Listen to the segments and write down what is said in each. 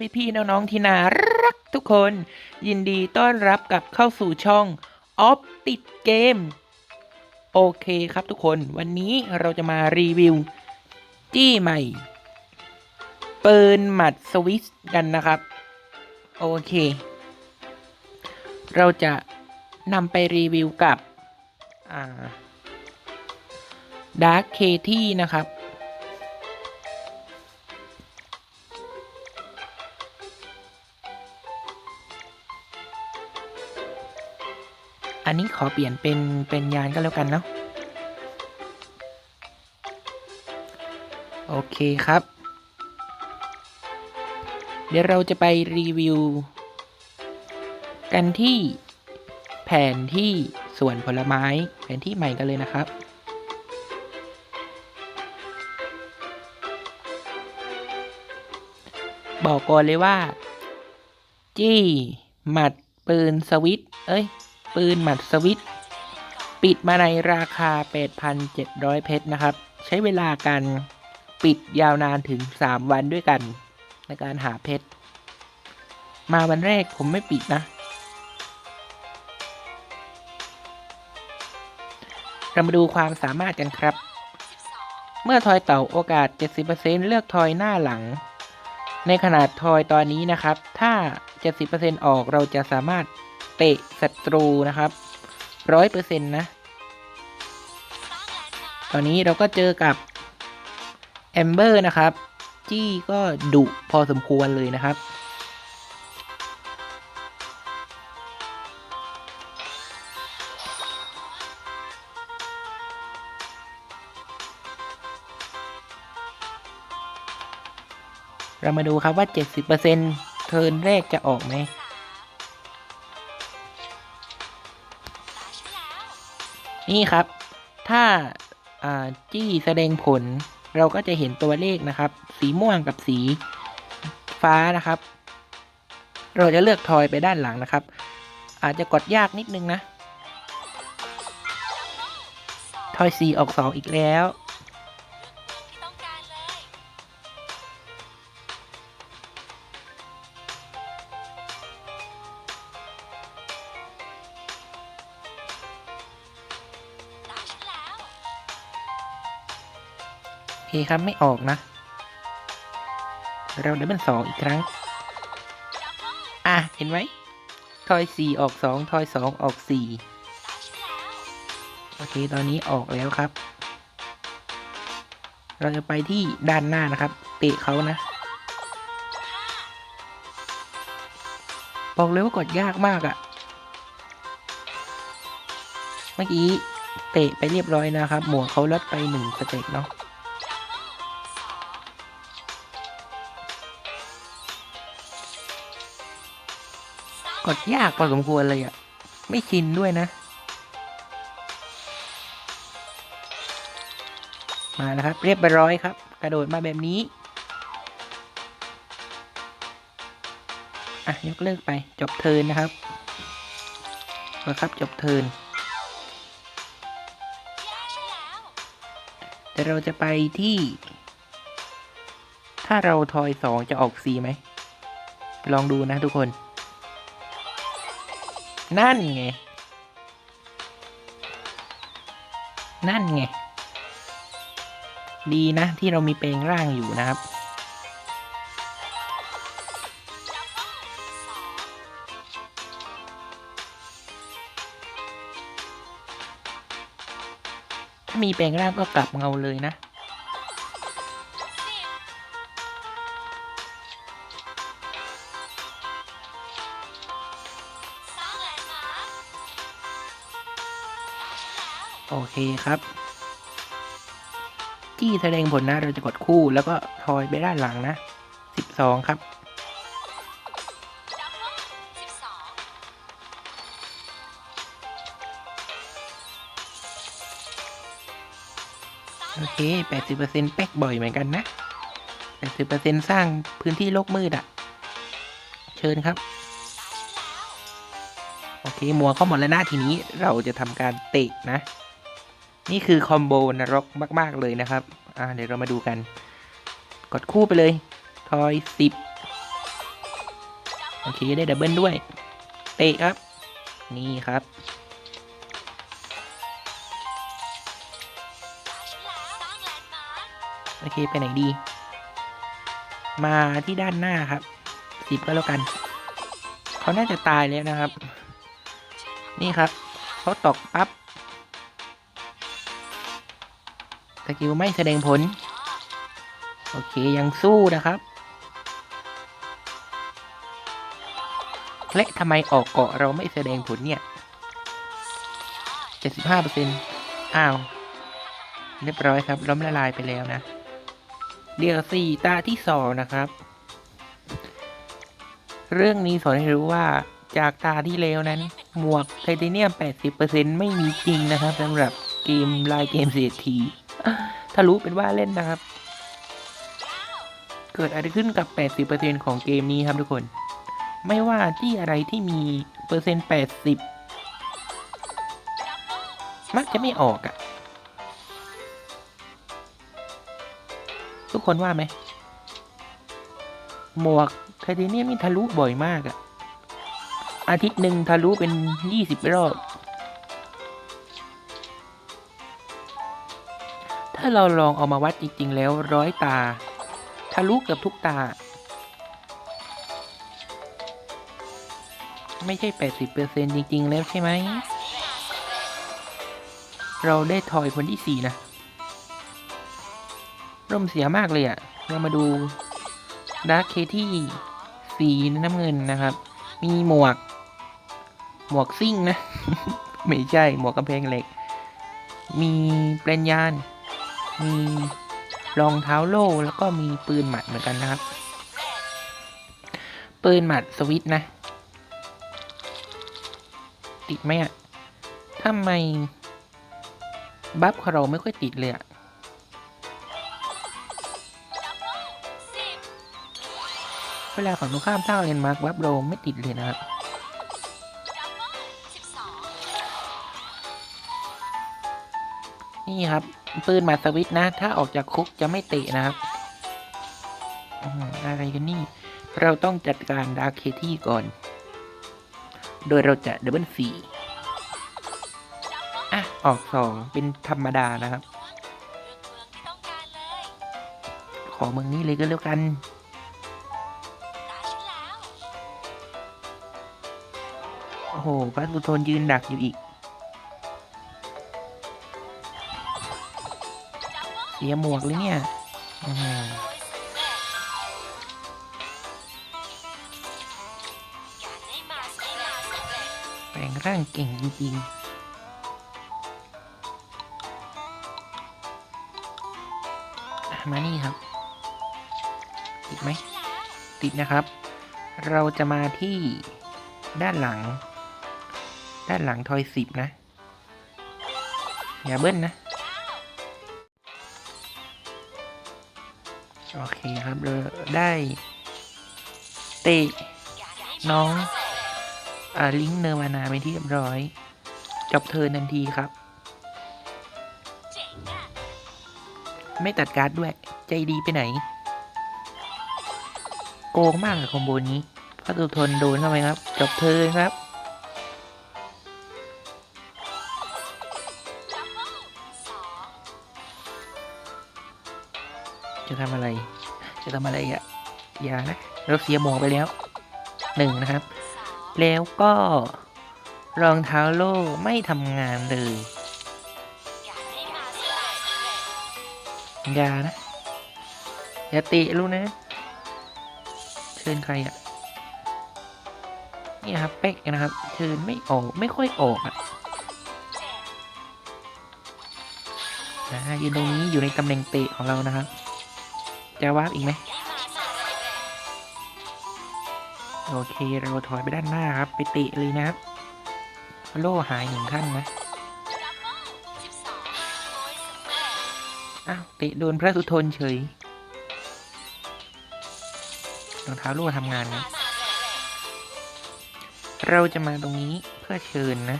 พื่อนๆพี่ๆน้องๆที่น่ารักทุกคน ยินดีต้อนรับกลับเข้าสู่ช่องออฟติดเกม โอเคครับทุกคนวันนี้เราจะมารีวิว จี้ใหม่ ปืนหมัดสวิสกันนะครับ โอเค เราจะนำไปรีวิวกับดาร์คเคที่นะครับ อันนี้ขอเปลี่ยนเป็นเป็นยานก็แล้วกันเนาะโอเคครับ เดี๋ยวเราจะไปรีวิว กันที่แผนที่สวนผลไม้ แผนที่ใหม่กันเลยนะครับบอกก่อนเลยว่า จี้ หมัด ปืน สวิตเอ้ย ปืนหมัดสวิตปิดมาในราคา 8,700 เพชรนะครับ ใช้เวลาการปิดยาวนานถึง 3 วันด้วยกัน ในการหาเพชร มาวันแรกผมไม่ปิดนะ เรามาดูความสามารถกันครับ เมื่อทอยเต่าโอกาส 70%เลือกทอยหน้าหลัง ในขนาดทอยตอนนี้นะครับ ถ้า 70%ออกเราจะสามารถ เตะศัตรูนะครับ100%นะ ตอนนี้เราก็เจอกับแอมเบอร์นะครับ จี้ก็ดุพอสมควรเลยนะครับ เรามาดูครับว่า 70%เทิร์นแรกจะออกไหม นี่ครับ ถ้าจี้แสดงผล เราก็จะเห็นตัวเลขนะครับ สีม่วงกับสีฟ้านะครับ เราจะเลือกทอยไปด้านหลังนะครับ อาจจะกดยากนิดนึงนะ ทอยสีออกสองอีกแล้ว คครับไม่ออกนะ เราได้เป็นสองอีกครั้ง อะ เห็นไหมทอยสี่ออกสองทอยสองออกสี่โอเค ตอนนี้ออกแล้วครับ เราจะไปที่ด้านหน้านะครับ เตะเขานะ บอกเลยว่ากดยากมากอะ่ะ เมื่อกี้เตะไปเรียบร้อยนะครับ หมวกเขาลดไปหนึ่งสเต็ปเนาะ กดยากพอสมควรเลยอะ่ะ ไม่ชินด้วยนะ มาแล้วครับ เรียบร้อยครับ กระโดดมาแบบนี้ อะ ยกเลิกไปจบเทินนะครับมาครับจบเทินได้ฉันแล้วแต่เราจะไปที่ ถ้าเราทอยสองจะออกสีไหม ลองดูนะทุกคน นั่นไง นั่นไง ดีนะที่เรามีเปลงร่างอยู่นะครับ ถ้ามีแปลงร่างก็กลับเงาเลยนะ เคครับ จี้แสดงผลนะเราจะกดคู่แล้วก็ทอยไปด้านหลังนะสิบสองครับโอเคแปดสิบเปอร์เซ็นต์แป๊กบ่อยเหมือนกันนะแปดสิบเปอร์เซ็นต์สร้างพื้นที่โลกมืดอะ่ะ เชิญครับ โอเค มัวเข้าหมดแล้วนะทีนี้เราจะทำการเตะนะ นี่คือคอมโบนรกมาก ๆ เลยนะครับ อ่าเดี๋ยวเรามาดูกัน กดคู่ไปเลย ทอยสิบโอเค ได้ดับเบิลด้วย เตะครับ นี่ครับ โอเค ไปไหนดี มาที่ด้านหน้าครับสิบก็แล้วกัน เขาน่าจะตายแล้วนะครับ นี่ครับ เขาตกปั๊บ กิลไม่แสดงผล โอเคยังสู้นะครับและทำไมออกเกาะเราไม่แสดงผลเนี่ย 75%อ้าว เรียบร้อยครับ ล้มละลายไปแล้วนะ เดี๋ยวสี่ตาที่สองนะครับ เรื่องนี้สอนให้รู้ว่าจากตาที่แล้วนั้น หมวกไทเทเนียม 80%ไม่มีจริงนะครับสำหรับเกมลายเกมเสีย ทีถ้ารู้เป็นว่าเล่นนะครับ เกิดอะไรขึ้นกับ 80%ของเกมนี้ครับทุกคน ไม่ว่าที่อะไรที่มีเปอร์เซ็นต์ 80 มักจะไม่ออกอะทุกคนว่าไหม หมวกไทเทเนียมนี่ทะลุบ่อยมากอะอาทิตย์หนึ่งทะลุเป็นยี่สิบรอบ ถ้าเราลองเอามาวัดจริงๆ แล้วร้อยตา ทะลุเกือบทุกตา ไม่ใช่แปดสิบเปอร์เซ็นจริงๆ แล้วใช่ไหม เราได้ทอยคนที่สี่นะ ร่มเสียมากเลยอะ่ะ เรามาดูดาร์คเคที่สีน้ำเงินนะครับ มีหมวก หมวกซิ่งนะ ไม่ใช่ หมวกกำแพงเหล็ก มีเปลนยาน มีรองเท้าโล่แล้วก็มีปืนหมัดเหมือนกันนะครับ ปืนหมัดสวิตนะ ติดไหมอะ่ะทำไม บัฟของเราไม่ค่อยติดเลยอะเวลาฝั่งตรงข้ามสร้างเลนมาร์กวับโรไม่ติดเลยนะครับนี่ครับ ปืนมัดสวิตนะ ถ้าออกจากคุกจะไม่เตะนะครับออะไรกันนี่ เราต้องจัดการดาร์คเคที่ก่อน โดยเราจะดับเบิลสี่อะ ออกสองเป็นธรรมดานะครับเลืองเลยขอเมืองนี้เลยก็แล้วกันแล้วโอ้โหพระสุทนยืนดักอยู่อีก สียหมวกเลยเนี่ยอื้อหือการได้มาได้มาสำเร็จแปลงร่างเก่งจริงๆอะมานี่ครับ ติดไหมฉันแล้วติดนะครับ เราจะมาที่ด้านหลัง ด้านหลังทอยสิบนะ อย่าเบิ้ลนะ โอเคครับเราได้เตะน้องอ่าลิงเนอร์มานาเป็นที่เรียบร้อยจบเทินทันทีครับ ไม่ตัดการ์ดด้วย ใจดีไปไหน โกงมากกับคอมโบนี้พระตุทนโดนเข้าไปครับ จบเทินครับ จะทำอะไร จะทำอะไรอะอย่านะเราเสียหมวกไปแล้วหนึ่งนะครับ แล้วก็รองเท้าโล่ไม่ทำงานเลยการได้มาสำเร็จอย่านะ อย่าตะลูกนะ เชิญใครอะ นี่ครับเป๊กนะครับ เชิญไม่ออก ไม่ค่อยออกอะเจ็ดนะยืนตรงนี้อยู่ในตำแหน่งเตะของเรานะครับ จะวาร์ปอีกไหมโอเคเราถอยไปด้านหน้าครับ ไปตะเลยนะครับ โล่หายหนึ่งขั้นนะอ้าวตะโดนพระสุทนเฉยรองเท้าโล่ทำงานนะเร็จเราจะมาตรงนี้เพื่อเชิญนะ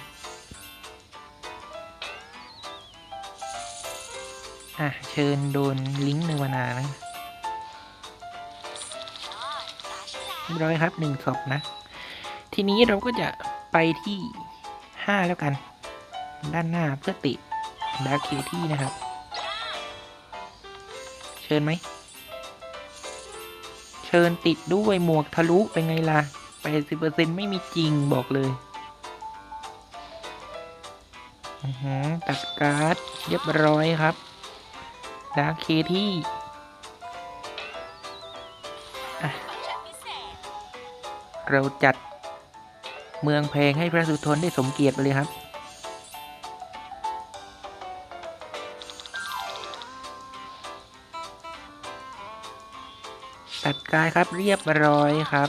อะ เชิญโดนลิงก์เนวานานะ รียบร้อยครับหนึ่งศพนะ ทีนี้เราก็จะไปที่ห้าแล้วกัน ด้านหน้าเพื่อติดดาร์คเคที่นะครับ เชิญไหม เชิญติดด้วยหมวกทะลุเป็นไงล่ะ80%ไม่มีจริงบอกเลยอือหือตัดการ์ดเรียบร้อยครับดาร์คเคที่ เราจัดเมืองเพลงให้พระสุทนได้สมเกียรติไปเลยครับ ตัดกายครับเรียบร้อยครับ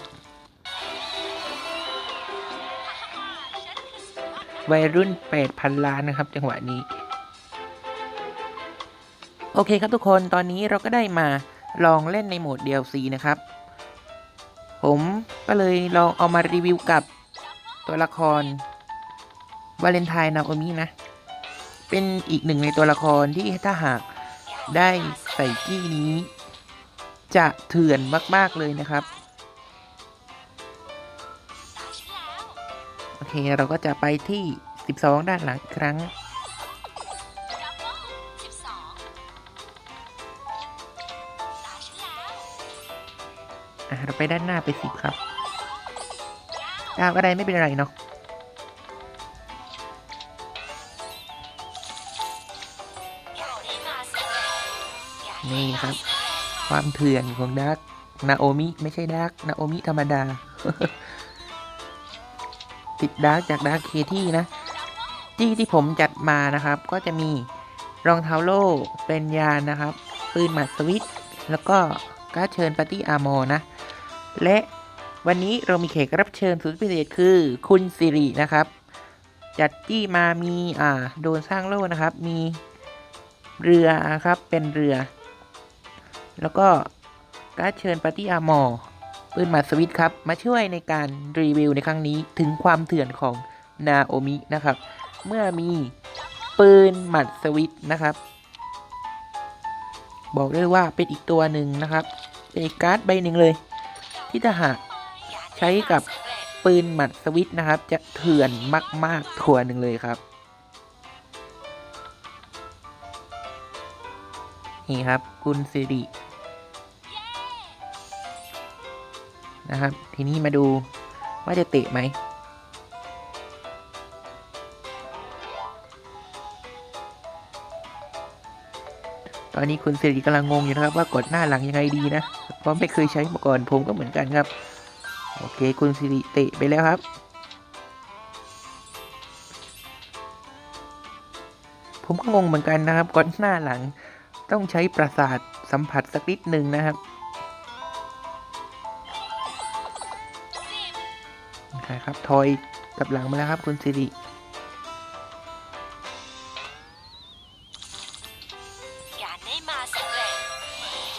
วัยรุ่น8,000ล้านนะครับ จังหวะนี้ โอเคครับทุกคนตอนนี้เราก็ได้มาลองเล่นในโหมด DLC นะครับ ผม ก็เลยลองเอามารีวิวกับตัวละครวาเลนไทน์นาโอมินะ เป็นอีกหนึ่งในตัวละครที่ถ้าหากได้ใส่กี้นี้ จะเถื่อนมาก ๆ เลยนะครับ โอเคเราก็จะไปที่ 12 ด้านหลังครั้งเบิลสิบสองตาฉันแล้วอะเราไปด้านหน้าไปสิบครับ ดาวอะไรไม่เป็นไรเนาะนี่ครับ ความเถื่อนของดักนาโอมิไม่ใช่ดักนาโอมิธรรมดา ติดดักจากดักเคที่นะจี้ที่ผมจัดมานะครับ ก็จะมีรองเท้าโล่เป็นยานนะครับปืนหมัดสวิตแล้วก็การเชิญปาร์ตี้อาร์มอนะ และ วันนี้เรามีแขกรับเชิญสุดพิเศษคือ คุณสิรินะครับ จัดจี้มามีอ่าโดนสร้างโล่นะครับ มีเรือครับเป็นเรือ แล้วก็การเชิญปาร์ตี้อาร์มอร์ปืนหมัดสวิตครับ มาช่วยในการรีวิวในครั้งนี้ถึงความเถื่อนของนาโอมินะครับ เมื่อมีปืนหมัดสวิตนะครับ บอกได้ว่าเป็นอีกตัวหนึ่งนะครับ เป็นการ์ดใบหนึ่งเลย ที่ถ้าหาก ใช้กับปืนหมัดสวิตนะครับ จะเถื่อนมาก ๆ ตัวหนึ่งเลยครับ นี่ครับคุณสิรินะครับ ทีนี้มาดูว่าจะเตะไหมตอนนี้คุณสิริกำลังงงอยู่นะครับว่ากดหน้าหลังยังไงดีนะ เพราะไม่เคยใช้มาก่อนผมก็เหมือนกันครับ โอเคคุณสิริเตะไปแล้วครับ ผมก็งงเหมือนกันนะครับก่อนหน้าหลังต้องใช้ประสาทสัมผัสสักนิดหนึ่งนะครับสิบนะครับทอยกลับหลังมาแล้วครับคุณสิริอยากได้มาสำเร็จ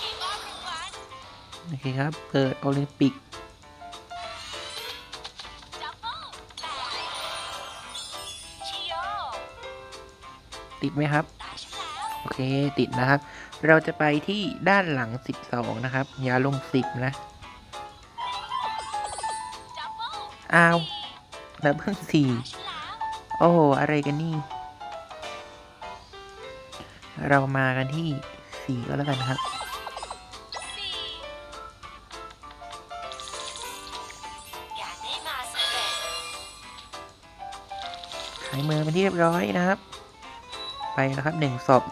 ที่มอบรางวัลโอเคครับ เปิดโอลิมปิก ติดไหมครับ โอเคติดนะครับ เราจะไปที่ด้านหลัง 12 นะครับ อย่าลง 10 นะดับเบิลอ้าวดับเบิลสี่โอ้อะไรกันนี่ เรามากันที่4ก็แล้วกันครับขายมือเป็นที่เรียบร้อยนะครับ ไปแล้วครับหนึ่งศพเบิ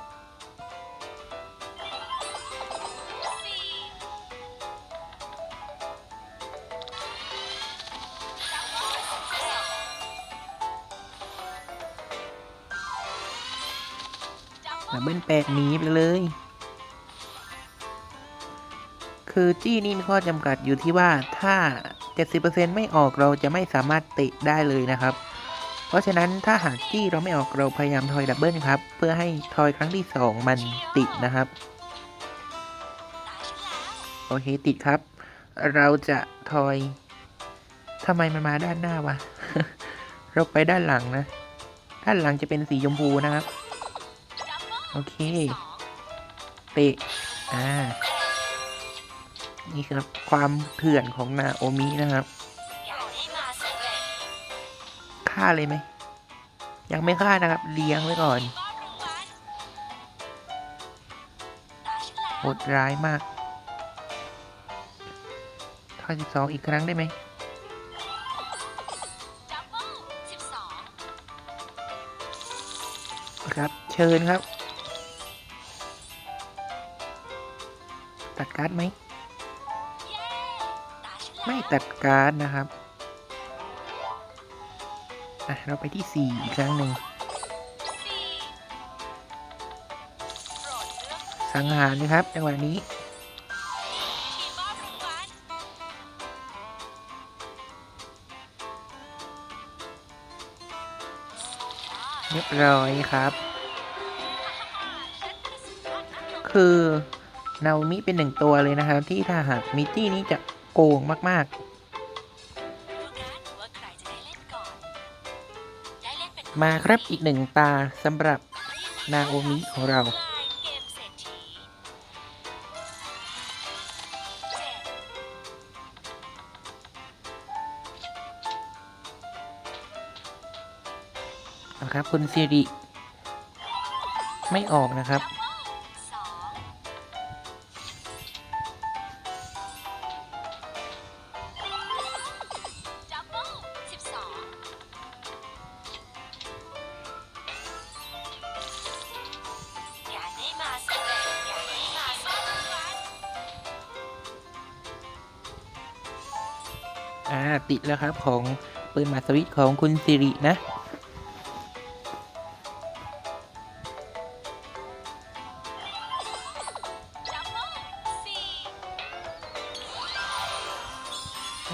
ลสำเร็จดับเบิลแปดหนีไปเลย คือจี้นี่มีข้อจำกัดอยู่ที่ว่าถ้า 70%ไม่ออกเราจะไม่สามารถเตะได้เลยนะครับ เพราะฉะนั้นถ้าหากจี้เราไม่ออกเราพยายามทอยดับเบิลครับ เพื่อให้ทอยครั้งที่ 2 มันติดนะครับ โอเคติดครับ เราจะทอยทำไมมันมาด้านหน้าวะ เราไปด้านหลังนะ ด้านหลังจะเป็นสีชมพูนะครับ โอเคเตะอ่า นี่ครับความเถื่อนของนาโอมินะครับ ฆ่าเลยไหม ยังไม่ฆ่านะครับ เลี้ยงไว้ก่อนโหดร้ายมากทอยสิบสองอีกครั้งได้ไหม ครับ เชิญครับ ตัดการ์ดไหม ไม่ตัดการ์ดนะครับ อะ เราไปที่สี่อีกครั้งหนึ่งสังหารนะครับจังหวะนี้เรียบร้อยครับ คือสุดยอดนักลงทุนคือนามิเป็นหนึ่งตัวเลยนะครับ ที่ถ้าหากมิตี้นี้จะโกงมากดู มาครับอีกหนึ่งตาสำหรับนาโอมิของเรา นะครับคุณซีริไม่ออกนะครับ อ่าติดแล้วครับของปืนมาสวิตของคุณซิรินะ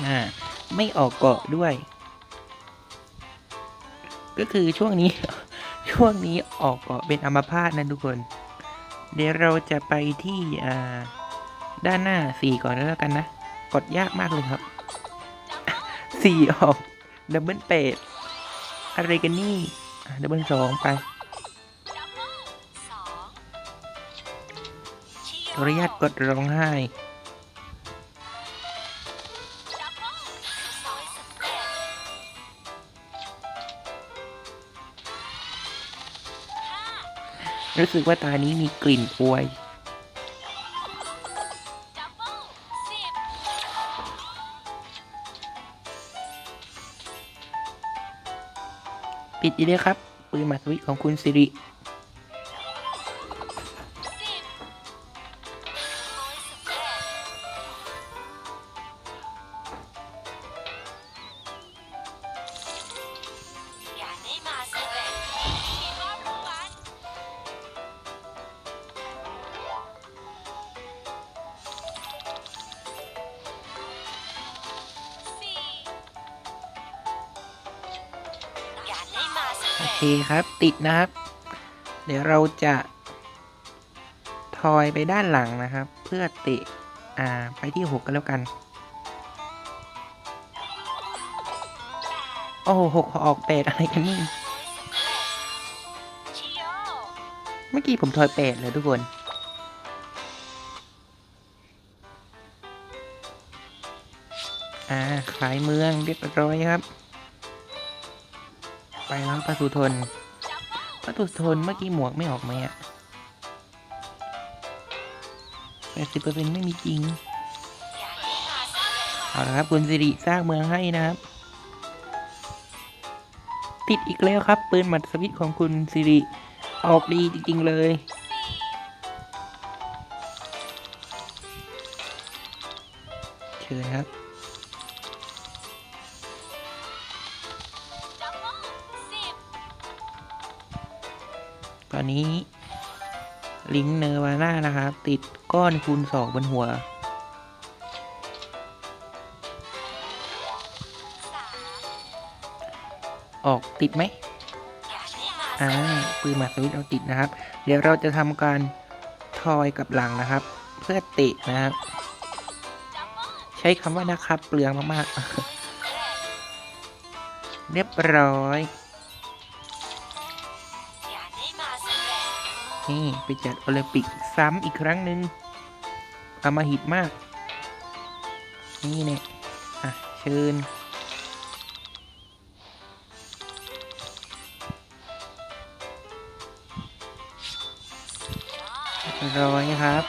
อ่าไม่ออกเกาะด้วย ก็คือช่วงนี้ ช่วงนี้ออกเกาะเป็นอัมพาตนะทุกคน เดี๋ยวเราจะไปที่อ่าด้านหน้าสี่ก่อนแล้วกันนะ กดยากมากเลยครับ สี่ออกดับเบิลเปดอะไรกันนี่ดับเบิลสองไปดับเบิลสองชิขออนุญาตกดร้องไห้รู้สึกว่าตานี้มีกลิ่นอวย อีกเลยครับ ปืนมาสวิตช์ของคุณสิริ เร็จเคครับ ติดนะครับ เดี๋ยวเราจะ ทอยไปด้านหลังนะครับ เพื่อเตะอ่าไปที่หกกันแล้วกัน โอ้โหหกออกแปดอะไรกันนี่เมื่อกี้ผมทอยแปดเลยทุกคนอ่าขายเมืองเรียบร้อยครับ ไปล้วประตูทน ประตูทนเมื่อกี้หมวกไม่ออกไหมอะแปดสิบเปอร์เซ็นต์ไม่มีจริง เอาละครับ คุณสิริสร้างเมืองให้นะครับ ติดอีกแล้วครับ ปืนหมัดสวิตของคุณสิริ ออกดีจริง ๆ เลย ตอนนี้ ลิงเนอร์วาน่านะครับ ติดก้อนคูณสองบนหัว ออกติดไหมอ่าปืนมัดสวิตเราติดนะครับ เดี๋ยวเราจะทำการทอยกับหลังนะครับ เพื่อเตะนะครับ ใช้คำว่านะครับ เปลืองมากๆ เรียบร้อย ไปจัดโอลิมปิกซ้ำอีกครั้งหนึ่งอามาหิตมาก นี่เนี่ยอะ เชิญ รอยครับ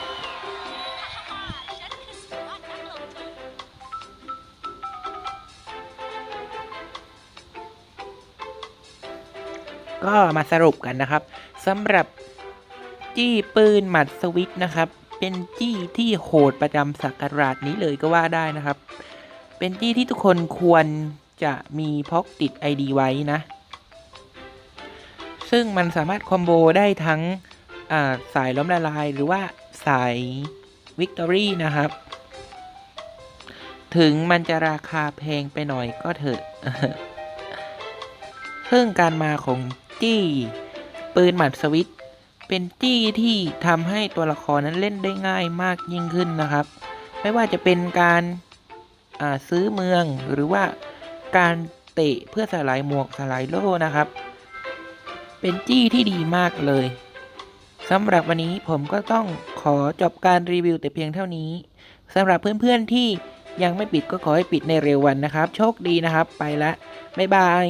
ก็มาสรุปกันนะครับสำหรับ จี้ปืนหมัดสวิตนะครับ เป็นจี้ที่โหดประจำสักราชนี้เลยก็ว่าได้นะครับ เป็นจี้ที่ทุกคนควรจะมีพกติด ID ไว้นะ ซึ่งมันสามารถคอมโบได้ทั้งาสายล้มละลายหรือว่าสายวิกตอรี่นะครับ ถึงมันจะราคาแพงไปหน่อยก็เถอะซึ่งการมาของจี้ปืนหมัดสวิต เป็นจี้ที่ทำให้ตัวละครนั้นเล่นได้ง่ายมากยิ่งขึ้นนะครับ ไม่ว่าจะเป็นการาซื้อเมืองหรือว่าการเตะเพื่อสลายหมวกสลายโล่นะครับ เป็นจี้ที่ดีมากเลยสำหรับวันนี้ผมก็ต้องขอจบการรีวิวแต่เพียงเท่านี้สำหรับเพื่อนๆที่ยังไม่ปิดก็ขอให้ปิดในเร็ววันนะครับ โชคดีนะครับ ไปละ บ๊ายบาย